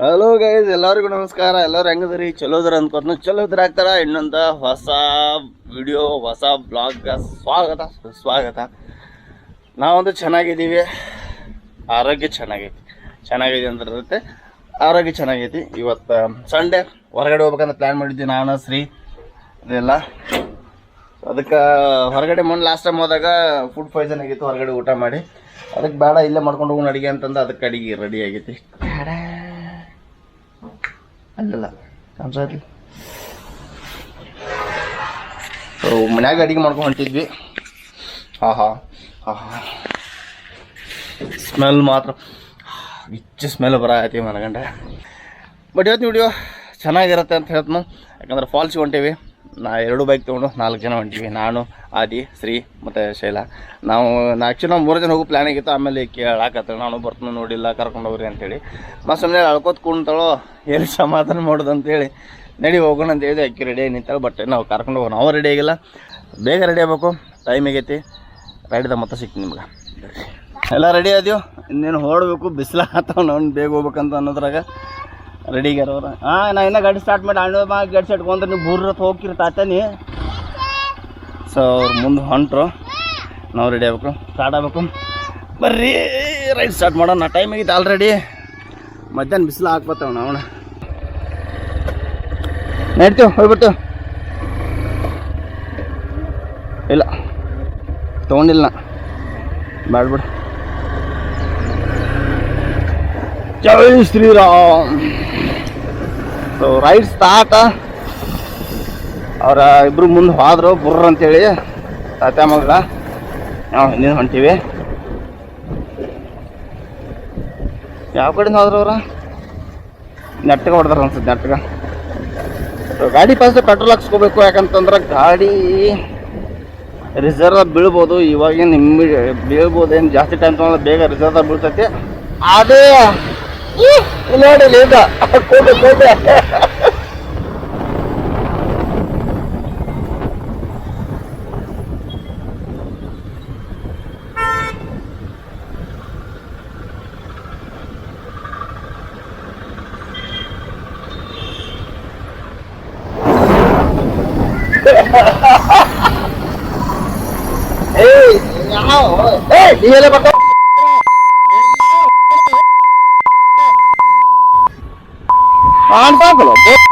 Hello guys ಎಲ್ಲರಿಗೂ ನಮಸ್ಕಾರ. ಎಲ್ಲರೂ ಹೆಂಗದ್ರಿ ಚಲೋದ್ರ ಅನ್ಕೋತ ಚಲೋದ್ರ ಆಗ್ತಾರ? ಇನ್ನೊಂದು ಹೊಸ ವಿಡಿಯೋ ಹೊಸ ಬ್ಲಾಗ್ ಸ್ವಾಗತ. ಸ್ವಾಗತ. ನಾವೊಂದು ಚೆನ್ನಾಗಿದ್ದೀವಿ. ಆರೋಗ್ಯ ಚೆನ್ನಾಗೈತಿ. ಚೆನ್ನಾಗಿದೆ ಅಂದ್ರೆ ಇರುತ್ತೆ. ಆರೋಗ್ಯ ಚೆನ್ನಾಗೈತಿ. ಇವತ್ತು ಸಂಡೇ ಹೊರಗಡೆ ಹೋಗ್ಬೇಕಂತ ಪ್ಲ್ಯಾನ್ ಮಾಡಿದ್ವಿ ನಾನು, ಶ್ರೀ, ಅದೆಲ್ಲ. ಅದಕ್ಕೆ, ಹೊರಗಡೆ ಮೊನ್ನೆ ಲಾಸ್ಟ್ ಟೈಮ್ ಹೋದಾಗ ಫುಡ್ ಪಾಯ್ಸನ್ ಆಗಿತ್ತು, ಹೊರಗಡೆ ಊಟ ಮಾಡಿ. ಅದಕ್ಕೆ ಬೇಡ, ಇಲ್ಲೇ ಮಾಡ್ಕೊಂಡು ಹೋಗೋಣ ಅಡಿಗೆ ಅಂತಂದು ಅದಕ್ಕೆ ಅಡಿಗೆ ರೆಡಿ ಆಗೈತಿ. ಕಾಣಿಸತ್ಲಿ ಸೊ ಮನ್ಯಾಗ ಅಡಿಗೆ ಮಾಡ್ಕೊಂಡು ಹೊಂಟಿದ್ವಿ. ಆಹಾ ಹಾ ಹಾ ಹಾ ಸ್ಮೆಲ್ ಮಾತ್ರ ಹೆಚ್ಚು ಸ್ಮೆಲ್ ಬರತ್ತಿ ಮನಗಂಡ. ಬಟ್ ಇವತ್ತು ವಿಡಿಯೋ ಚೆನ್ನಾಗಿರುತ್ತೆ ಅಂತ ಹೇಳ್ತೀನಿ. ಯಾಕಂದ್ರೆ ಫಾಲ್ಸ್ ಹೊಂಟೀವಿ. ನಾ ಎರಡು ಬೈಕ್ ತೊಗೊಂಡು ನಾಲ್ಕು ಜನ ಹೊಂಟೀವಿ. ನಾನು, ಆದಿ, ಶ್ರೀ ಮತ್ತು ಶೈಲಾ. ನಾವು ಆ್ಯಕ್ಚುಲಿ ನಾವು ಮೂರು ಜನ ಹೋಗೋ ಪ್ಲ್ಯಾನ್ ಆಗಿತ್ತು. ಆಮೇಲೆ ಕೇಳಾಕತ್ತ ನಾನು ಬರ್ತೀನಿ ನೋಡಿಲ್ಲ, ಕರ್ಕೊಂಡು ಹೋಗ್ರಿ ಅಂತೇಳಿ. ಮತ್ತು ಸುಮ್ಮನೆ ಅಳ್ಕೋತ ಕುಂತಳು, ಎಲ್ಲಿ ಸಮಾಧಾನ ಮಾಡೋದು ಅಂತೇಳಿ. ನಡಿ ಹೋಗೋಣ ಅಂತ ಹೇಳಿದೆ. ಅಕ್ಕಿ ರೆಡಿ ನಿಂತಾಳೆ ಬಟ್ ನಾವು ಕರ್ಕೊಂಡು ಹೋಗೋಣ. ನಾವು ರೆಡಿ ಆಗಿಲ್ಲ. ಬೇಗ ರೆಡಿ ಆಗಬೇಕು. ಟೈಮ್ ಆಗೈತಿ. ರೈಡ್ದ ಮತ್ತೆ ಸಿಕ್ತು ನಿಮ್ಗೆ. ಎಲ್ಲ ರೆಡಿ ಆದ್ಯೋ? ಇನ್ನೇನು ಹೊರಡಬೇಕು, ಬಿಸಿಲ ನಾನು ಬೇಗ ಹೋಗ್ಬೇಕಂತ ಅನ್ನೋದ್ರಾಗ. ರೆಡಿ ಆಗ್ಯಾರವ್ರ ಹಾಂ ನಾ ಇನ್ನೂ ಗಾಡಿ ಸ್ಟಾರ್ಟ್ ಮಾಡಿ ಅಣ್ಣ ಮಾ ಗಾಡಿ ಸೆಟ್ಕೊಂಡ್ರೆ ನೀವು ಬುರ್ರ ಹೋಗ್ತಿರ ಸೊ ಅವ್ರು ಮುಂದೆ ಹೊಂಟ್ರು. ನಾವು ರೆಡಿ ಆಗ್ಬೇಕು. ಸ್ಟಾರ್ಟ್ ಆಗ್ಬೇಕು. ಬರ್ರಿ, ರೈಡ್ ಸ್ಟಾರ್ಟ್ ಮಾಡೋಣ. ನಾ ಟೈಮ್ ಆಗಿತ್ತು ಆಲ್ರೆಡಿ ಮಧ್ಯಾಹ್ನ ಬಿಸಿಲು ಹಾಕ್ಬತ್ತವ ನಾವು ನಡ್ತೀವಿ ಹೋಗ್ಬಿಟ್ಟು ಇಲ್ಲ, ತೊಗೊಂಡಿಲ್ಲ ಬ್ಯಾಡ್ಬಿಡು ಬಿಡು. ಜೈ ಶ್ರೀರಾಮ್. ಸೊ ರೈಡ್ ಸ್ಟಾರ್ಟ ಅವರ ಇಬ್ರು ಮುಂದೆ ಹೋದ್ರು, ಬುರ್ರ ಅಂತೇಳಿ. ತಾತ ಮಗ ನಾವು ಹಿಂದಿನ ಹೊಂಟೀವಿ. ಯಾವ ಕಡೆಯಿಂದ ಹೋದ್ರು ಅವ್ರ? ನೆಟ್ಗೆ ಹೊಡ್ದಾರ ಅನ್ಸುತ್ತೆ, ನೆಟ್ಗೆ. ಸೊ ಗಾಡಿ ಫಸ್ಟ್ ಪೆಟ್ರೋಲ್ ಹಾಕ್ಸ್ಕೋಬೇಕು ಯಾಕಂತಂದ್ರೆ ಗಾಡಿ ರಿಸರ್ವ್ ಬೀಳ್ಬೋದು, ಇವಾಗೇನು ನಿಮ್ಗೆ ಬೀಳ್ಬೋದು ಏನು ಜಾಸ್ತಿ ಟೈಮ್ ತೊಗೊಂಡ್ರೆ ಬೇಗ ರಿಸರ್ವ್ ಬೀಳ್ತೈತಿ. ಅದೇ ಇಲ್ಲಿ ನೋಡಿ ಇಲ್ಲಿ ಇದ್ದ. ಕೋಟೆ ಕೋಟೆ ಏಯ್ ಯಾವ ಏಯ್ ಕಾಣ್ತಾಕಲ್ಲ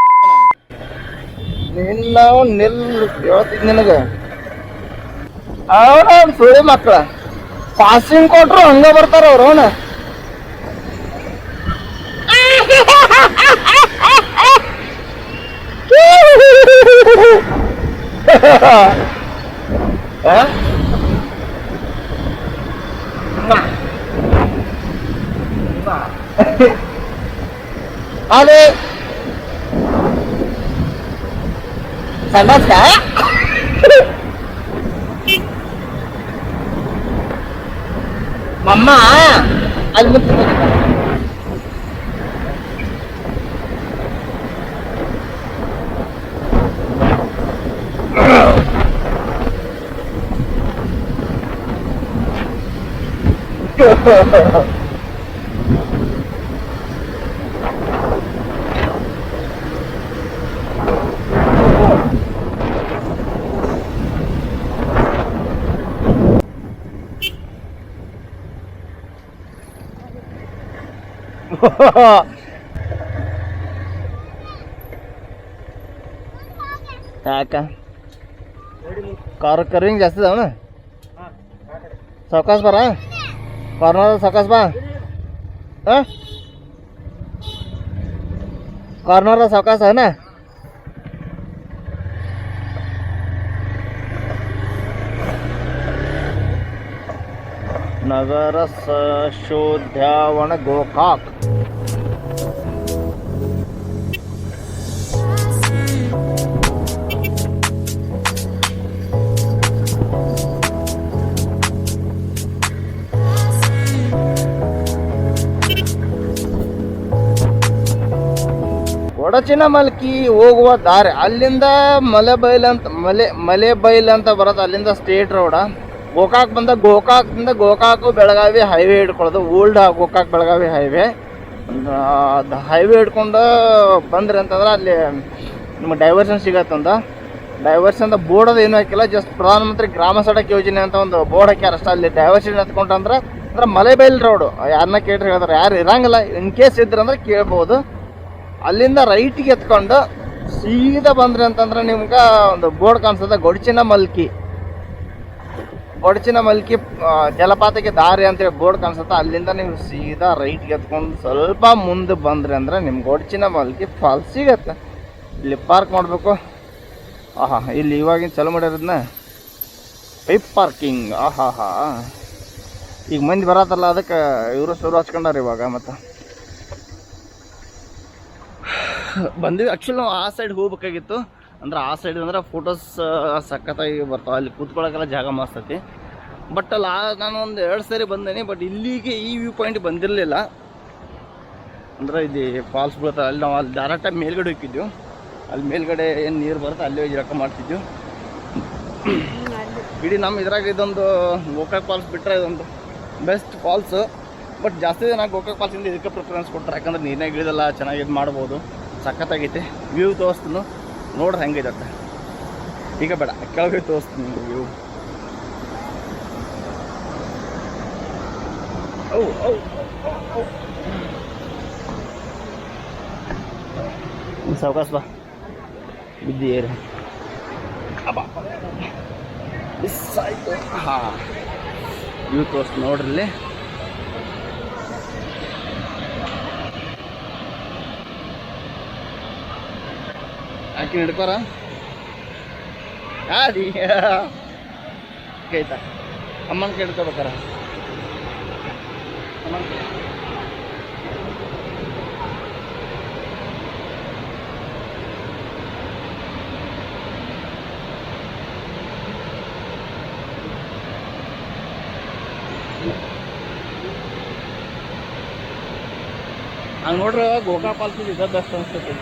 ನಿನ್ನ ನಿಲ್ ಹೇಳ್ತೀನಿ ನಿನಗ? ಅವನ ಸುಳಿ ಮಕ್ಕಳ ಪಾಸಿಂಗ್ ಕೊಟ್ರು ಹಂಗ ಬರ್ತಾರ ಅವ್ರು ಅವನ. ಸಮಸ್ಯೆ ಮಮ್ಮ ಅಲ್ಲಿ ಮುಂದೆ Ha ha ha ha. काय का? कार करीन जास्त जाऊ ना? सकास बा कॉर्नर सकास बा? कॉर्नरला सकास आहे ना? ನಗರ ಶೋಧ್ಯಾವಣ ಗೋಕಾಕ್ ಕೊಡಚಿನ ಮಲ್ಕಿ ಹೋಗುವ ದಾರಿ, ಅಲ್ಲಿಂದ ಮಲೆಬೈಲ್ ಅಂತ ಮಲೆ ಮಲೆಬೈಲ್ ಅಂತ ಬರುತ್ತೆ, ಅಲ್ಲಿಂದ ಸ್ಟೇಟ್ ರೋಡ ಗೋಕಾಕ್ ಬಂದ ಗೋಕಾಕ್ದಿಂದ Gokak Belagavi highway ಹಿಡ್ಕೊಳ್ಳೋದು, old Gokak Belagavi highway. Highway ಹಿಡ್ಕೊಂಡು ಬಂದ್ರಿ ಅಂತಂದ್ರೆ ಅಲ್ಲಿ ನಿಮಗೆ ಡೈವರ್ಷನ್ ಸಿಗತ್ತಂದ ಡೈವರ್ಷನ್ ಬೋರ್ಡ್ ಅದು ಏನೂ ಹಾಕಿಲ್ಲ ಜಸ್ಟ್ ಪ್ರಧಾನಮಂತ್ರಿ ಗ್ರಾಮ ಸಡಕ್ ಯೋಜನೆ ಅಂತ ಒಂದು ಬೋರ್ಡ್ ಹಾಕ್ಯಾರ ಅಷ್ಟೇ ಅಲ್ಲಿ ಡೈವರ್ಷನ್ ಎತ್ಕೊಂಡ್ರೆ ಅಂದ್ರೆ ಮಲೆಬೈಲ್ ರೋಡು ಯಾರನ್ನ ಕೇಳ್ರಿ ಹೇಳ್ತಾರೆ, ಯಾರು ಇರಂಗಿಲ್ಲ. ಇನ್ ಕೇಸ್ ಇದ್ರಂದ್ರೆ ಕೇಳ್ಬೋದು. ಅಲ್ಲಿಂದ ರೈಟಿಗೆ ಎತ್ಕೊಂಡು ಸೀದಾ ಬಂದ್ರಿ ಅಂತಂದ್ರೆ ನಿಮ್ಗೆ ಒಂದು ಬೋರ್ಡ್ ಕಾಣಿಸ್ತದೆ ಗೊಡಚಿನ ಮಲ್ಕಿ. ಗೊಡಚಿನ ಮಲ್ಕಿ ಜಲಪಾತಕ್ಕೆ ದಾರಿ ಅಂತೇಳಿ ಬೋರ್ಡ್ ಕಾಣಿಸುತ್ತೆ. ಅಲ್ಲಿಂದ ನೀವು ಸೀದಾ ರೈಟ್ಗೆ ಎತ್ಕೊಂಡು ಸ್ವಲ್ಪ ಮುಂದೆ ಬಂದ್ರಿ ಅಂದ್ರೆ ನಿಮ್ಗೆ ಗೊಡಚಿನ ಮಲ್ಕಿ ಫಾಲ್ಸ್ ಸಿಗತ್ತೆ. ಇಲ್ಲಿ ಪಾರ್ಕ್ ಮಾಡಬೇಕು. ಆಹಾ, ಇಲ್ಲಿ ಇವಾಗಿನ ಚಲೋ ಮಾಡಿರೋದನ್ನ ಪೈಪ್ ಪಾರ್ಕಿಂಗ್ ಆಹಾ ಹಾ ಈಗ ಮಂದಿ ಬರತ್ತಲ್ಲ, ಅದಕ್ಕೆ ಇವರು ಶುರು ಹಚ್ಕೊಂಡಾರ ಇವಾಗ ಮತ್ತು. ಬಂದಿವಿ ಆ್ಯಕ್ಚುಲಿ ನಾವು ಆ ಸೈಡ್ ಹೋಗ್ಬೇಕಾಗಿತ್ತು. ಅಂದ್ರೆ ಆ ಸೈಡ್ ಅಂದ್ರೆ ಫೋಟೋಸ್ ಸಖತ್ತಾಗಿ ಬರ್ತಾವೆ. ಅಲ್ಲಿ ಕೂತ್ಕೊಳ್ಳೋಕೆಲ್ಲ ಜಾಗ ಮಾಸ್ತತಿ ಬಟ್ ಅಲ್ಲಿ ನಾನು ಒಂದು ಎರಡು ಸರಿ ಬಂದೇನೆ ಬಟ್ ಇಲ್ಲಿಗೆ ಈ ವ್ಯೂ ಪಾಯಿಂಟ್ ಬಂದಿರಲಿಲ್ಲ. ಅಂದ್ರೆ ಇದು ಫಾಲ್ಸ್ ಬೀಳ್ತಾರೆ ಅಲ್ಲಿ ನಾವು ಅಲ್ಲಿ ಡೈರೆಕ್ಟಾಗಿ ಮೇಲ್ಗಡೆ ಹೋಗಿದ್ವಿ ಅಲ್ಲಿ ಮೇಲ್ಗಡೆ ಏನು ನೀರು ಬರುತ್ತೆ, ಅಲ್ಲಿ ಹೋಗಿ ರೊಕ್ಕ ಮಾಡ್ತಿದ್ವಿ. ಇಡೀ ನಮ್ಮ ಇದ್ರಾಗ ಇದೊಂದು ಗೋಕಾಕ್ ಫಾಲ್ಸ್ ಬಿಟ್ಟರೆ ಇದೊಂದು ಬೆಸ್ಟ್ ಫಾಲ್ಸ್ ಬಟ್ ಜಾಸ್ತಿ ಜನ ಗೋಕಾಕ್ ಫಾಲ್ಸಿಂದ ಇದಕ್ಕೆ ಪ್ರಿಫರೆನ್ಸ್ ಕೊಡ್ತಾರೆ ಯಾಕಂದ್ರೆ ನೀರಿನಾಗ ಇಳಿದೆಲ್ಲ ಚೆನ್ನಾಗಿ ಇದು ಮಾಡ್ಬೋದು. ಸಖತ್ತಾಗೈತೆ. ವ್ಯೂ ತೋರಿಸ್ತೀನಿ. ನೋಡ್ರಿ ಹೆಂಗೈತೆ ಈಗ ಬೇಡ, ಕೆಳಗೆ ತೋರಿಸ್ತೀನಿ ನೀವು ಓ ಸಾವಕಾಶ ಬಾ. ಬಿದ್ದಿ ಏರಿ. ಅಬ್ಬಾ. ಮಿಸ್ ಆಯ್ತು ಹಾಂ. ನೀವು ತೋರಿಸ್ ನೋಡ್ರಿ ಆಕಿ ಹಿಡ್ಕೋರ ಆದಿ ಕೈತಾ ಅಮ್ಮನ ಕೈ ಹಿಡ್ಕೋಬೇಕಾರ ಅಮ್ಮನ ಹಂಗೆ ನೋಡ್ರಿ ಗೋಕಾ ಪಾಲ್ಸ್ ಇದ ಬೆಸ್ಟ್ ಅನ್ಸ್ತೈತಿ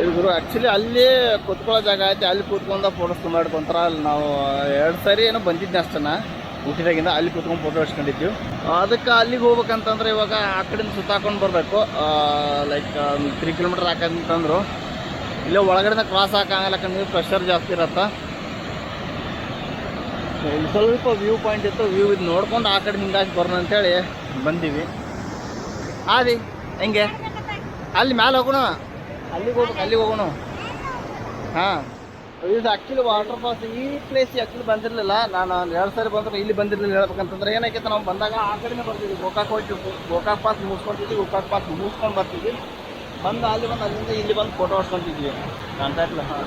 ಇದು ಗುರು ಆ್ಯಕ್ಚುಲಿ ಅಲ್ಲಿ ಕೂತ್ಕೊಳ್ಳೋ ಜಾಗ ಐತೆ, ಅಲ್ಲಿ ಕೂತ್ಕೊಂಡು ಫೋಟೋಸ್ ಮಾಡ್ಕೊಂತಾರ ಅಲ್ಲಿ ನಾವು, ಎರಡು ಸಾರಿ ಏನೋ ಬಂದಿದ್ದೆ ಅಷ್ಟನ ಊಟಿದಾಗಿಂದ ಅಲ್ಲಿ ಕೂತ್ಕೊಂಡು ಫೋಟೋ ಹೊಡ್ಸ್ಕೊಂಡಿದ್ವಿ ಅದಕ್ಕೆ ಅಲ್ಲಿಗೆ ಹೋಗ್ಬೇಕಂತಂದ್ರೆ ಇವಾಗ ಆ ಕಡೆಯಿಂದ ಸುತ್ತಾಕೊಂಡು ಬರಬೇಕು. ಲೈಕ್ ತ್ರೀ ಕಿಲೋಮೀಟರ್ ಹಾಕಂತಂದ್ರು. ಇಲ್ಲೇ ಒಳಗಡೆನ ಕ್ರಾಸ್ ಹಾಕಂಗಿಲ್ಲ, ಯಾಕಂದ್ರೆ ಪ್ರೆಷರ್ ಜಾಸ್ತಿ ಇರತ್ತೆ? ಇಲ್ಲಿ ಸ್ವಲ್ಪ ವ್ಯೂ ಪಾಯಿಂಟ್ ಇತ್ತು ವ್ಯೂ ಇದು ನೋಡ್ಕೊಂಡು ಆ ಕಡೆ ಹಿಂಗಾಗಿ ಬರೋಣ ಅಂತೇಳಿ ಬಂದೀವಿ. ಆದಿ, ಹೆಂಗೆ? ಅಲ್ಲಿ ಮ್ಯಾಲೆ ಹೋಗೋಣ. ಅಲ್ಲಿಗೆ ಹೋಗ್ಬೇಕು, ಅಲ್ಲಿಗೆ ಹೋಗೋಣ. ಹಾಂ. ಇದು ಆ್ಯಕ್ಚುಲಿ ವಾಟರ್ ಫಾಲ್ಸ್ ಈ ಪ್ಲೇಸ್ ಆ್ಯಕ್ಚುಲಿ ಬಂದಿರಲಿಲ್ಲ. ನಾನು ಎರಡು ಸಾರಿ ಬಂದ್ರೆ ಇಲ್ಲಿ ಬಂದಿರಲಿಲ್ಲ ಹೇಳ್ಬೇಕಂತಂದ್ರೆ ಏನಾಗೈತೆ, ನಾವು ಬಂದಾಗ ಆ ಕಡೆನೇ ಬರ್ತೀವಿ. ಗೋಕಾಕ್ ಹೋಗ್ತೀವಿ. ಗೋಕಾಕ್ ಪಾಸ್ ಮುಗಿಸ್ಕೊಂತಿದ್ವಿ ಗೋಕಾಕ್ ಪಾಸ್ ಮುಗಿಸ್ಕೊಂಡು ಬರ್ತಿದ್ವಿ ಬಂದು ಅಲ್ಲಿ ಬಂದು ಅಲ್ಲಿಂದ ಇಲ್ಲಿ ಬಂದು ಫೋಟೋ ಹೊಡ್ಸ್ಕೊಂತಿದ್ವಿ. ಕಾಣ್ತಾ ಹಾಂ.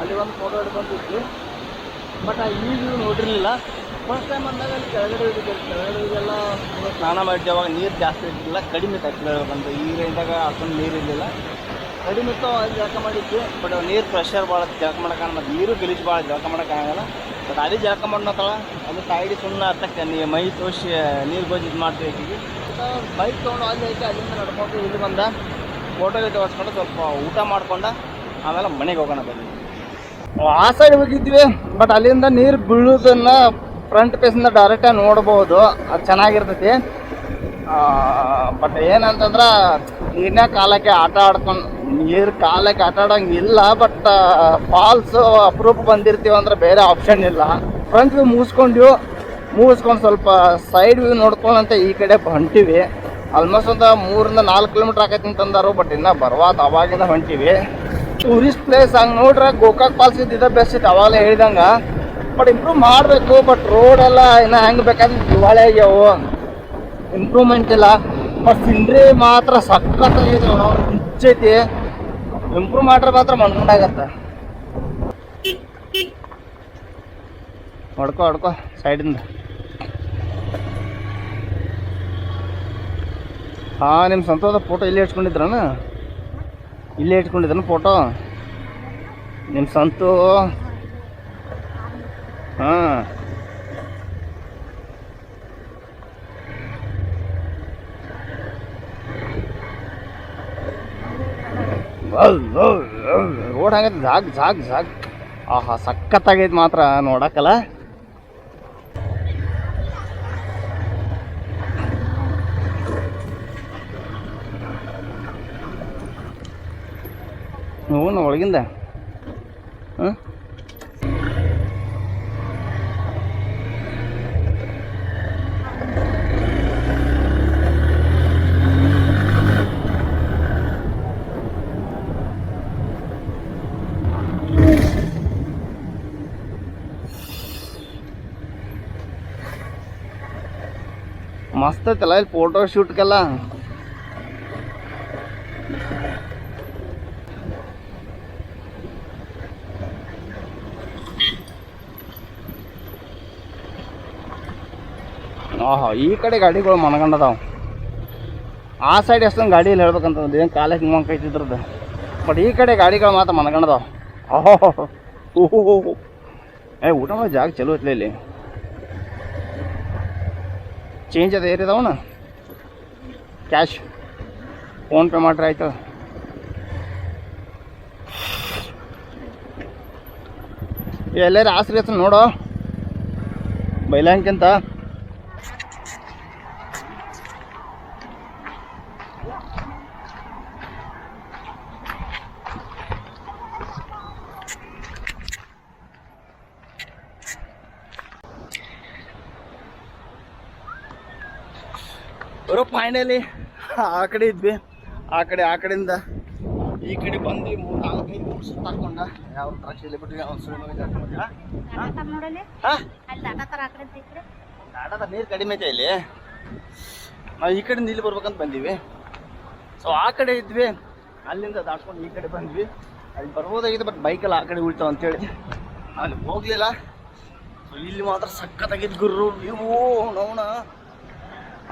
ಅಲ್ಲಿ ಬಂದು ಫೋಟೋ ಹೊಡ್ಕೊಂತಿದ್ವಿ ಬಟ್ ಆ ನೋಡಿರಲಿಲ್ಲ. ಫಸ್ಟ್ ಟೈಮ್ ಬಂದಾಗ ಅಲ್ಲಿ ಕೆಳಗಡೆ ಇದ್ದಿದ್ದೆ ಕೆಳಗಡೆ ಸ್ನಾನ ಮಾಡಿದ್ದೆ. ಅವಾಗ ನೀರು ಜಾಸ್ತಿ ಇರಲಿಲ್ಲ. ಕಡಿಮೆ ಇತ್ತು ಬಂದು ಈ ರೇಂಜಾಗ ಅಷ್ಟೊಂದು ನೀರು ಇರಲಿಲ್ಲ. ಕಡಿಮೆ ಇತ್ತು ಅಲ್ಲಿ ಜಳಕ ಮಾಡಿದ್ವಿ ಬಟ್ ನೀರು ಪ್ರೆಷರ್ ಭಾಳ ಜಳಕ ಮಾಡೋಕ್ಕಾಗಲ್ಲ ಮತ್ತು ನೀರು ಗಲೀಜು ಭಾಳ ಜಳಕ ಮಾಡೋಕ್ಕಾಗಲ್ಲ ಬಟ್ ಅಲ್ಲಿ ಜಳಕ ಮಾಡೋತಳ ಅದು ಸೈಡಿ ಸುಮ್ಮನೆ ಅರ್ಥಕ್ಕೆ ನೀ ಮೈ ತೋರಿಸಿ ನೀರು ಗೋಜಿ ಇದು ಮಾಡ್ತೀವಿ ಬೈಕ್ ತೊಗೊಂಡು ಅಲ್ಲಿ ಐತೆ ಅಲ್ಲಿಂದ ನಡ್ಕೊಂಡು ಇಲ್ಲಿ ಬಂದ ಫೋಟೋ ಗಿಟೋ ಹೊಡ್ಸ್ಕೊಂಡು ಸ್ವಲ್ಪ ಊಟ ಮಾಡ್ಕೊಂಡು, ಆಮೇಲೆ ಮನೆಗೆ ಹೋಗೋಣ ಬನ್ನಿ. ಆ ಸೈಡ್ ಹೋಗಿದ್ವಿ ಬಟ್ ಅಲ್ಲಿಂದ ನೀರು ಬೀಳೋದನ್ನು ಫ್ರಂಟ್ ಪೇಸಿಂದ ಡೈರೆಕ್ಟಾಗಿ ನೋಡ್ಬೋದು, ಅದು ಚೆನ್ನಾಗಿರ್ತೈತಿ. ಬಟ್ ಏನಂತಂದ್ರೆ ನೀರಿನ ಕಾಲಕ್ಕೆ ಆಟ ಆಡ್ಕೊಂಡು ನೀರು ಕಾಲಕ್ಕೆ ಆಟ ಆಡಂಗಿಲ್ಲ ಬಟ್ ಫಾಲ್ಸ್ ಅಪರೂಪ ಬಂದಿರ್ತೀವಿ ಅಂದ್ರೆ ಬೇರೆ ಆಪ್ಷನ್ ಇಲ್ಲ. ಫ್ರಂಟ್ ವ್ಯೂ ಮುಗಿಸ್ಕೊಂಡ್ವಿ ಮುಗಿಸ್ಕೊಂಡು ಸ್ವಲ್ಪ ಸೈಡ್ ವ್ಯೂ ನೋಡ್ಕೊಂಡಂತ ಈ ಕಡೆ ಹೊಂಟಿವಿ. ಆಲ್ಮೋಸ್ಟ್ ಒಂದು ಮೂರಿಂದ ನಾಲ್ಕು ಕಿಲೋಮೀಟ್ರ್ ಆಕೈತಿ ಅಂತಂದಾರು ಬಟ್ ಇನ್ನೂ ಬರ್ವಾದ ಅವಾಗಿಂದ ಹೊಂಟಿವಿ. ಟೂರಿಸ್ಟ್ ಪ್ಲೇಸ್ ಹಂಗೆ ನೋಡ್ರೆ ಗೋಕಾಕ್ ಫಾಲ್ಸ್ ಇದ್ದಿದ್ದ ಬೆಸ್ಟ್ ಇತ್ತು, ಅವಾಗಲೇ ಹೇಳಿದಂಗ. ಬಟ್ ಇಂಪ್ರೂವ್ ಮಾಡಬೇಕು ಬಟ್ ರೋಡ್ ಎಲ್ಲ ಇನ್ನ ಹೆಂಗೆ ಬೇಕಾದ್ರೆ ದಿವಾಳಿ ಆಗ್ಯಾವು ಇಂಪ್ರೂವ್ಮೆಂಟ್ ಇಲ್ಲ. ಬಟ್ ಸಿಂಡ್ರಿ ಮಾತ್ರ ಸಖತ್ ಹುಚ್ಚೈತಿ ಇಂಪ್ರೂವ್ ಮಾಡ್ರೆ ಮಾತ್ರ ಮನ್ಕೊಂಡಾಗತ್ತ ಹೊಡ್ಕೊ ಹೊಡ್ಕೊ ಸೈಡಿಂದ ಹಾಂ ನಿಮ್ಮ ಸಂತೋಷ ಫೋಟೋ ಇಲ್ಲೇ ಇಟ್ಕೊಂಡಿದ್ರನ? ಇಲ್ಲೇ ಇಟ್ಕೊಂಡಿದ್ದಾನ ಫೋಟೋ ನಿಮ್ಮ ಸಂತು? ಹಾಂ. ರೋಡ್ ಹಂಗೈತೆ ಜಾಗ್ ಜಾಗ್ ಜಾಗ್. ಆಹಾ ಸಖತ್ತಾಗೈತೆ ಮಾತ್ರ ನೋಡಕ್ಕಲ್ಲ. ಹ್ಞೂ ಒಳಗಿಂದ. ಮಸ್ತ್ ಐತಲ್ಲ ಇಲ್ಲಿ ಫೋಟೋ ಶೂಟ್ಗೆಲ್ಲ ಆಹಾ, ಈ ಕಡೆ ಗಾಡಿಗಳು ಮನಗಂಡದಾವ. ಆ ಸೈಡ್ ಎಷ್ಟೊಂದು ಗಾಡಿ ಇಲ್ಲಿ ಹೇಳ್ಬೇಕಂತಂದ್ರೆ ಏನು ಕಾಲೇಜ್ ಮಂಕೈತಿದ್ರದ್ದು ಬಟ್ ಈ ಕಡೆ ಗಾಡಿಗಳು ಮಾತ್ರ ಮನಗಂಡದಾವ. ಓಹೋ ಓಹೋ ಏ, ಊಟ ಮಾಡೋ ಜಾಗ ಚಲೋ ಐತ್ಲೆ ಇಲ್ಲಿ. ಚೇಂಜ್ ಅದ ಏರಿದವ ಕ್ಯಾಶ್ ಫೋನ್ಪೇ ಮಾಡ್ರಿ ಆಯ್ತು. ಎಲ್ಲಾರು ಆಸರಿ ಆಯ್ತು ನೋಡು. ಬೈಲಾಂಕಿಂತ ಬರೋ ಫೈನಲಿ ಆ ಕಡೆ ಇದ್ವಿ. ಆ ಕಡೆ ಆ ಕಡೆಯಿಂದ ಈ ಕಡೆ ಬಂದು ಮೂರು ನಾಲ್ಕೈದು ಮೂರು ಸುತ್ತಾಡ್ಕೊಂಡ ಯಾವ ದ್ರಾಕ್ಷಿ ಇಲ್ಲಿ ಬಿಟ್ಟು ಕಡೆ ಕಡೆ ನಾಡದ ನೀರು ಕಡಿಮೆ ಐತೆ ಇಲ್ಲಿ. ನಾವು ಈ ಕಡೆಯಿಂದ ಇಲ್ಲಿ ಬರ್ಬೇಕಂತ ಬಂದೀವಿ. ಸೊ ಆ ಕಡೆ ಇದ್ವಿ. ಅಲ್ಲಿಂದ ದಾಟ್ಕೊಂಡು ಈ ಕಡೆ ಬಂದ್ವಿ. ಅಲ್ಲಿ ಬರ್ಬೋದಾಗಿದೆ ಬಟ್ ಬೈಕಲ್ಲಿ ಆ ಕಡೆ ಉಳಿತಾವ ಅಂತೇಳಿ ಅಲ್ಲಿ ಹೋಗ್ಲಿಲ್ಲ. ಇಲ್ಲಿ ಮಾತ್ರ ಸಖತ್ತಾಗಿದ್ದು ಗುರು. ಇವು ನೋಣ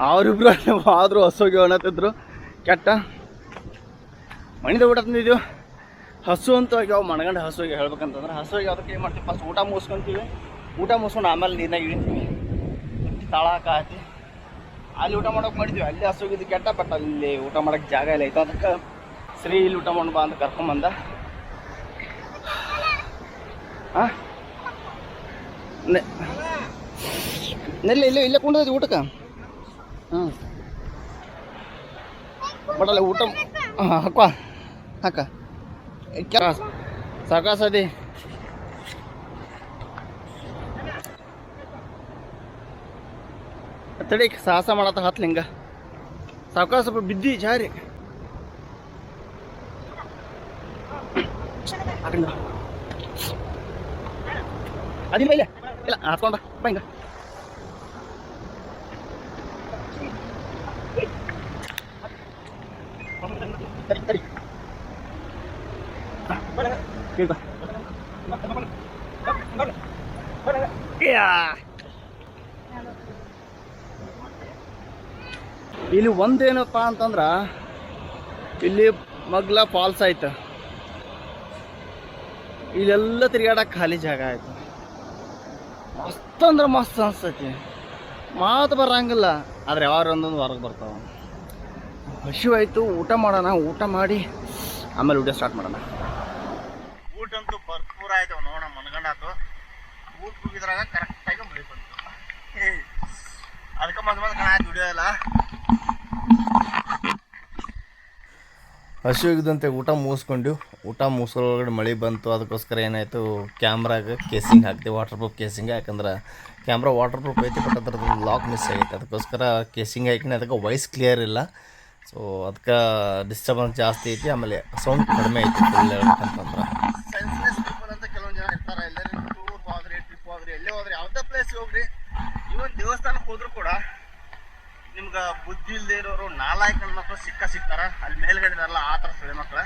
ಅವರಿಬ್ರು ಆದರೂ ಹಸುಗೆ ಒಣತಿದ್ರು ಕೆಟ್ಟ. ಮಣಿದ ಊಟ ತಂದಿದ್ದೀವಿ ಹಸು ಅಂತ ಯಾವ ಮಣಗಂಡ ಹಸುವಿಗೆ ಹೇಳ್ಬೇಕಂತಂದ್ರೆ ಹಸುವಿಗೆ ಅದಕ್ಕೆ ಏನು ಮಾಡ್ತೀವಿ? ಫಸ್ಟ್ ಊಟ ಮುಗಿಸ್ಕೊಂತೀವಿ. ಊಟ ಮುಗಿಸ್ಕೊಂಡು ಆಮೇಲೆ ನೀರಾಗಿ ಇಳಿತೀವಿ. ತಾಳ ಹಾಕಿ ಅಲ್ಲಿ ಊಟ ಮಾಡೋಕೆ ಮಾಡಿದ್ವಿ. ಅಲ್ಲಿ ಹಸುಗಿದ್ದು ಕೆಟ್ಟ ಬಟ್ ಅಲ್ಲಿ ಊಟ ಮಾಡೋಕೆ ಜಾಗ ಇಲ್ಲ. ಐತೆ ಅದಕ್ಕೆ ಸರಿ, ಇಲ್ಲಿ ಊಟ ಮಾಡಿ ಬಾ ಅಂತ ಕರ್ಕೊಂಬಂದ. ಹಾಂ? ನೆಲ್ಲ, ಇಲ್ಲೇ ಇಲ್ಲೇ ಕೊಂಡೋದು ಊಟಕ್ಕೆ? ಹಾಂ ಬಟ್ ಅಲ್ಲಿ ಊಟ ಹಾಂ ಹಾಕುವ. ಹಾಕ. ಸಾಕಾಸದಿ. ತಡಿ, ಸಾಹಸ ಮಾಡತ್ತ ಹತ್ಲಿಂಗ ಹಿಂಗ. ಸಾವ್ಕಾಸ ಸ್ವಲ್ಪ ಬಿದ್ದಿ, ಜಾರಿ. ಹಾಕಂಗ. ಅದಿಲ್ಲ, ಇಲ್ಲ. ಇಲ್ಲ, ಹತ್ಕೊಂಡ ಬಾ ಹಿಂಗ ತಡಿ ತಡಿ ಕೇಳ್ಬಾ ಯಾ. ಇಲ್ಲಿ ಒಂದೇನಪ್ಪ ಅಂತಂದ್ರ, ಇಲ್ಲಿ ಮಗ್ಲ ಫಾಲ್ಸ್ ಆಯ್ತು. ಇಲ್ಲೆಲ್ಲ ತಿರ್ಗಾಡಕ್ಕೆ ಖಾಲಿ ಜಾಗ ಆಯ್ತು. ಮಸ್ತ್ ಅಂದ್ರೆ ಮಸ್ತ್ ಅನಿಸ್ತೈತಿ. ಮಾತು ಬರಂಗಿಲ್ಲ, ಆದ್ರೆ ಯಾರು ಒಂದೊಂದು ಹೊರಗೆ ಬರ್ತಾವ. ಹಸಿವು ಆಯ್ತು ಊಟ ಮಾಡೋಣ, ಊಟ ಮಾಡಿ, ಆಮೇಲೆ ಊಟ ಸ್ಟಾರ್ಟ್ ಮಾಡೋಣ. ಭರ್ಪೂರ ಆಯ್ತು ನೋಡೋಣ ಮನ್ಗಂಡಾತು ಊಟ ಹೋಗಿದ್ರಾಗ ಕರೆಕ್ಟಾಗಿ ಮಳೆ ಬಂತು. ಅದಕ್ಕೆ ಮದ್ ಮದ್ ಕಣ ವಿಡಿಯೋ ಎಲ್ಲ. ಹಸಿವಾಗಿದ್ದಂತೆ ಊಟ ಮುಗಿಸ್ಕೊಂಡು ಊಟ ಮುಗಿಸೋಳಗಡೆ ಮಳೆ ಬಂತು. ಅದಕ್ಕೋಸ್ಕರ ಏನಾಯಿತು ಕ್ಯಾಮ್ರಾಗ ಕೇಸಿಂಗ್ ಹಾಕ್ತೀವಿ ವಾಟರ್ ಪ್ರೂಫ್ ಕೇಸಿಂಗ್ ಯಾಕಂದ್ರೆ ಕ್ಯಾಮ್ರಾ ವಾಟರ್ ಪ್ರೂಫ್ ಐತಿ ಬಟ್ ಅದ್ರದ್ದು ಲಾಕ್ ಮಿಸ್ ಆಗೈತೆ. ಅದಕ್ಕೋಸ್ಕರ ಕೇಸಿಂಗ್ ಹಾಕಿನಿ ಅದಕ್ಕೆ ವಾಯ್ಸ್ ಕ್ಲಿಯರ್ ಇಲ್ಲ. ಸೊ ಅದಕ್ಕೆ ಡಿಸ್ಟರ್ಬೆನ್ಸ್ ಜಾಸ್ತಿ ಐತಿ. ಆಮೇಲೆ ಸೌಂಡ್ ಕಡಿಮೆ ಐತಿ ಫುಲ್ ಹೇಳ್ಬೇಕಂತಂದ್ರೆ ಸೆನ್ಸ್ಲೆಸ್ ಪೀಪಲ್ ಅಂತ ಕೆಲವೊಂದು ಜನ ಇರ್ತಾರೆ ಎಲ್ಲರೂ ಟೂರ್ ಹೋದ್ರಿ ಟ್ರಿಪ್ ಹೋದ್ರಿ ಎಲ್ಲೇ ಹೋದ್ರಿ ಯಾವುದೇ ಪ್ಲೇಸ್ ಹೋಗ್ರಿ ಇವನ್ ದೇವಸ್ಥಾನಕ್ಕೆ ಹೋದ್ರು ಕೂಡ ನಿಮ್ಗೆ ಬುದ್ಧಿ ಇಲ್ಲದೆ ಇರೋರು ನಾಲ್ಕು ಗಂಡು ಮಕ್ಕಳು ಸಿಕ್ಕ ಸಿಗ್ತಾರ ಅಲ್ಲಿ ಮೇಲ್ಗಡೆ ಇರಲ್ಲ ಆ ಥರ ಸ್ಥಳೀಯ ಮಕ್ಕಳು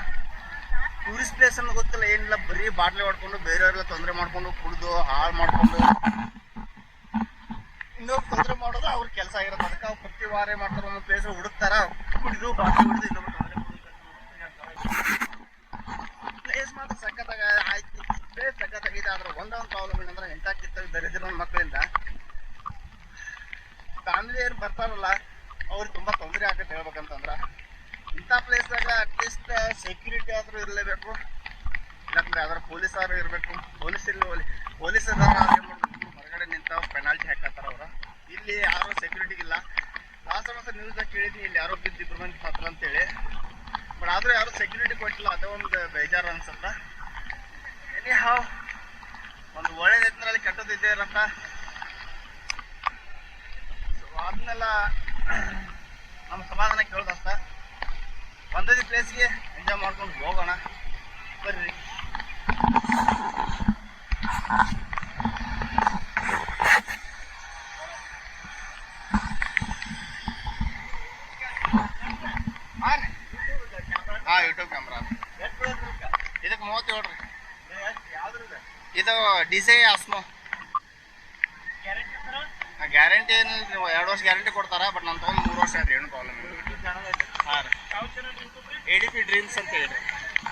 ಟೂರಿಸ್ಟ್ ಪ್ಲೇಸ್ ಅನ್ನೋ ಗೊತ್ತಿಲ್ಲ, ಏನಿಲ್ಲ, ಬರೀ ಬಾಟ್ಲಿ ಹೊಡ್ಕೊಂಡು ಬೇರೆಯವ್ರೆಲ್ಲ ತೊಂದರೆ ಮಾಡ್ಕೊಂಡು ಕುಡಿದು, ಹಾಳು ಮಾಡ್ಕೊಂಡು ಇನ್ನೊಬ್ಬ ತೊಂದರೆ ಮಾಡೋದು ಅವ್ರ ಕೆಲಸ ಆಗಿರೋದು ಅದಕ್ಕೆ ಅವ್ರು ಪ್ರತಿ ವಾರ ಮಾಡ್ತಾರೆ ಒಂದು ಪ್ಲೇಸ್ ಹುಡುಕ್ತಾರ. ಕುಡಿದು ಬಾಟ್ಲಿ ಹೊಡೆದು ಇನ್ನೊಬ್ರು ತೊಂದರೆ ಪ್ಲೇಸ್ ಮಾತ್ರ ಸಖತ್ತಾಗ ಆಯ್ತು. ಪ್ಲೇಸ್ ಸಖತ್ತಾಗಿದೆ, ಆದ್ರೆ ಒಂದೊಂದು ಪ್ರಾಬ್ಲಮ್ ಏನಂದ್ರೆ ಎಂಥ ಕಿತ್ತ ದರಿದ್ರ ಮಕ್ಕಳಿಂದ ಫ್ಯಾಮಿಲಿ ಏನು ಬರ್ತಾರಲ್ಲ, ಅವ್ರಿಗೆ ತುಂಬಾ ತೊಂದರೆ ಆಗತ್ತೆ ಹೇಳ್ಬೇಕಂತಂದ್ರೆ. ಇಂಥ ಪ್ಲೇಸ್ದಾಗ ಅಟ್ಲೀಸ್ಟ್ ಸೆಕ್ಯೂರಿಟಿ ಆದರೂ ಇರಲೇಬೇಕು. ಇಲ್ಲಾಂದ್ರೆ ಯಾವ್ದಾರು ಪೊಲೀಸರು ಇರಬೇಕು. ಪೊಲೀಸ್ ಇಲ್ಲಿ ಪೊಲೀಸ್ ಏನು ಮಾಡ್ಬೇಕು? ಹೊರಗಡೆ ನಿಂತ ಪೆನಾಲ್ಟಿ ಹಾಕತ್ತಾರ ಅವರು. ಇಲ್ಲಿ ಯಾರು ಸೆಕ್ಯೂರಿಟಿ ಇಲ್ಲ ಲಾಸ್ಟ್ ಮಾಸ ನ್ಯೂಸ್ದಾಗ ಕೇಳಿದ್ನಿ ಇಲ್ಲಿ ಯಾರೋ ಬಿದ್ದು ಇಬ್ರು ಮಂದಿ ಅಂತೇಳಿ. ಬಟ್ ಆದರೂ ಯಾರು ಸೆಕ್ಯೂರಿಟಿ ಕೊಟ್ಟಿಲ್ಲ, ಅದೇ ಒಂದು ಬೇಜಾರು ಅನ್ಸುತ್ತ. ಎನಿ ಹಾವ್ ಒಂದು ಒಳ್ಳೆ ಅಲ್ಲಿ ಕೆಟ್ಟದಿದ್ದೇ ಅಂತ ಅದನ್ನೆಲ್ಲ ನಮ್ಮ ಸಮಾಧಾನ ಕೇಳ್ದಸ್ತ ಒಂದೇ ಪ್ಲೇಸ್ಗೆ ಎಂಜಾಯ್ ಮಾಡ್ಕೊಂಡು ಹೋಗೋಣ. ಬರ್ರಿ. ಹಾಂ ಯೂಟ್ಯೂಬ್ ಕ್ಯಾಮ್ರಾ ಇದಕ್ಕೆ ಮೂವತ್ತೇಳು ರೀ ಇದು ಡಿಸೈ ಆಸ್ಮೋ ಗ್ಯಾರಂಟಿ ಏನು ನೀವು ಎರಡು ವರ್ಷ ಗ್ಯಾರಂಟಿ ಕೊಡ್ತಾರ ಬಟ್ ನಾನು ತೊಗೊಂಡು ಮೂರು ವರ್ಷ ಆಯ್ತು ಏನು ಪ್ರಾಬ್ಲಮ್ ಇಲ್ಲ. ಹಾಂ ರೀ. ಎ ಡಿ ಪಿ ಡ್ರೀಮ್ಸ್ ಅಂತ ಹೇಳ್ರಿ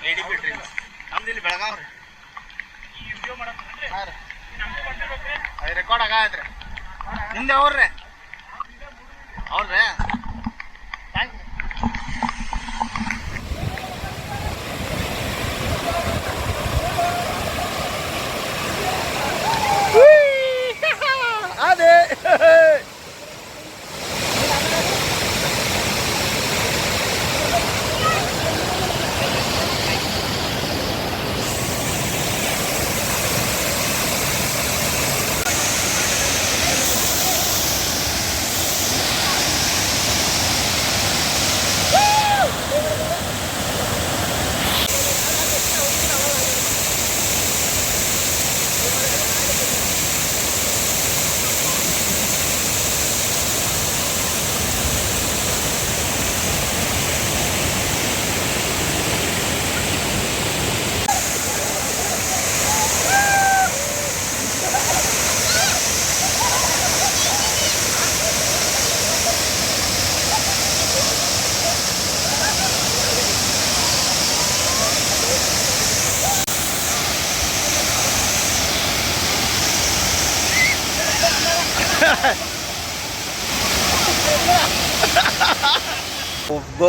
ಎ ಡಿ ಪಿ ಡ್ರೀಮ್ಸ್ ನಮ್ದು ಇಲ್ಲಿ ಬೆಳಗಾವ್ ರೀ. ಹಾಂ ರೀ. ಅದು ರೆಕಾರ್ಡ್ ಆಯ್ತು ರೀ. ನಿಂದೆ ಅವ್ರಿ ಅವ್ರಿ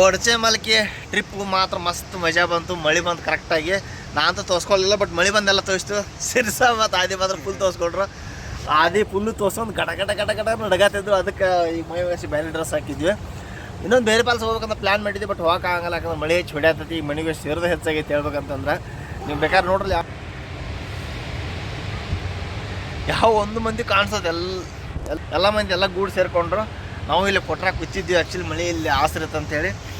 ಗೋಡ್ಚೆ ಮಲ್ಕಿ ಟ್ರಿಪ್ ಮಾತ್ರ ಮಸ್ತ್ ಮಜಾ ಬಂತು, ಮಳೆ ಬಂತು ಕರೆಕ್ಟಾಗಿ ನಾನಂತೂ ತೋರಿಸ್ಕೊಳ್ಳಿಲ್ಲ ಬಟ್ ಮಳೆ ಬಂದೆಲ್ಲ ತೋರಿಸ್ತು ಸಿರ್ಸ ಮತ್ತು ಆದಿ ಮಾತ್ರ ಫುಲ್ ತೋರಿಸ್ಕೊಟ್ರು ಆದಿ ಫುಲ್ಲು ತೋರ್ಸ್ಕೊಂಡು ಗಡ ಗಡ ಗಡ ಗಡ ನಡಗತ್ತಿದ್ದು ಅದಕ್ಕೆ ಈ ಮೈ ವಯಸ್ಸಿ ಬೇರೆ ಡ್ರೆಸ್ ಹಾಕಿದ್ವಿ. ಇನ್ನೊಂದು ಬೇರೆ ಪಾಲ್ಸ್ ಹೋಗ್ಬೇಕಂತ ಪ್ಲ್ಯಾನ್ ಮಾಡಿದ್ವಿ ಬಟ್ ಹೋಗಕ್ಕಾಗಲ್ಲ ಯಾಕಂದ್ರೆ ಮಳೆ ಹೆಚ್ಚು ಹೊಡ್ಯಾತೈತಿ. ಈ ಮನೆಗೆ ಸೇರಿದ ಹೆಚ್ಚಾಗೈತಿ ಹೇಳ್ಬೇಕಂತಂದ್ರೆ. ನೀವು ಬೇಕಾದ್ರೆ ನೋಡ್ರಿ, ಯಾವ ಒಂದು ಮಂದಿ ಕಾಣಿಸೋದು ಎಲ್ಲ ಎಲ್- ಎಲ್ಲ ಮಂದಿ ಎಲ್ಲ ಗೂಡು ಸೇರಿಕೊಂಡ್ರು. ನಾವು ಇಲ್ಲಿ ಕೊಟ್ರಾಗ ಕುಚ್ಚಿದ್ವಿ ಆ್ಯಕ್ಚುಲಿ ಮಳೆ ಇಲ್ಲಿ ಆಸರಿತ್ತು ಅಂತೇಳಿ.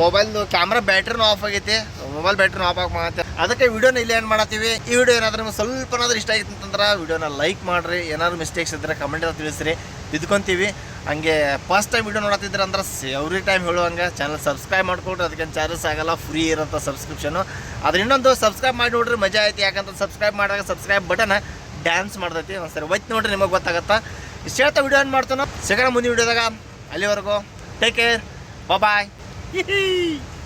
ಮೊಬೈಲ್ದು ಕ್ಯಾಮ್ರಾ ಬ್ಯಾಟ್ರಿನೂ ಆಫ್ ಆಗೈತಿ. ಮೊಬೈಲ್ ಬ್ಯಾಟ್ರಿನೂ ಆಫ್ ಆಗಿ ಮಾಡತ್ತೆ ಅದಕ್ಕೆ ವಿಡಿಯೋನ ಇಲ್ಲಿ ಏನು ಮಾಡತ್ತೀವಿ. ಈ ವಿಡಿಯೋ ಏನಾದರೂ ನಿಮ್ಗೆ ಸ್ವಲ್ಪ ಇಷ್ಟ ಆಗಿತ್ತು ಅಂತಂದ್ರೆ ವಿಡಿಯೋನ ಲೈಕ್ ಮಾಡಿರಿ. ಏನಾದ್ರು ಮಿಸ್ಟೇಕ್ಸ್ ಇದ್ದರೆ ಕಮೆಂಟ್ ತಿಳಿಸ್ರಿ. ತಿದ್ಕೊಂತೀವಿ ಹಂಗೆ ಫಸ್ಟ್ ಟೈಮ್ ವಿಡಿಯೋ ನೋಡತ್ತಿದ್ರೆ ಅಂದ್ರೆ ಎವ್ರಿ ಟೈಮ್ ಹೇಳುವಂಗೆ ಚಾನಲ್ ಸಬ್ಸ್ಕ್ರೈಬ್ ಮಾಡ್ಕೊಡ್ರಿ ಅದಕ್ಕೇನು ಚಾರ್ಜಸ್ ಆಗಲ್ಲ. ಫ್ರೀ ಇರೋಂಥ ಸಬ್ಸ್ಕ್ರಿಪ್ಷನು ಅದ್ರ ಇನ್ನೊಂದು ಸಬ್ಸ್ಕ್ರೈಬ್ ಮಾಡಿ ನೋಡ್ರಿ. ಮಜಾ ಐತಿ ಯಾಕಂತ ಸಬ್ಸ್ಕ್ರೈಬ್ ಮಾಡಿದಾಗ ಸಬ್ಸ್ಕ್ರೈಬ್ ಬಟನ್ ಡ್ಯಾನ್ಸ್ ಮಾಡ್ತೈತಿ. ಒಂದ್ಸರಿ ಒಯ್ತು ನೋಡ್ರಿ ನಿಮಗೆ ಗೊತ್ತಾಗತ್ತಾ. ಇಷ್ಟ ಹೇಳ್ತಾ ವಿಡಿಯೋ ಏನು ಮಾಡ್ತಾನೋ. ಸಿಗೋಣ ಮುಂದಿನ ವಿಡಿಯೋದಾಗ ಅಲ್ಲಿವರೆಗೂ ಟೇಕ್ ಕೇರ್ ಬಾಯ್ Yee!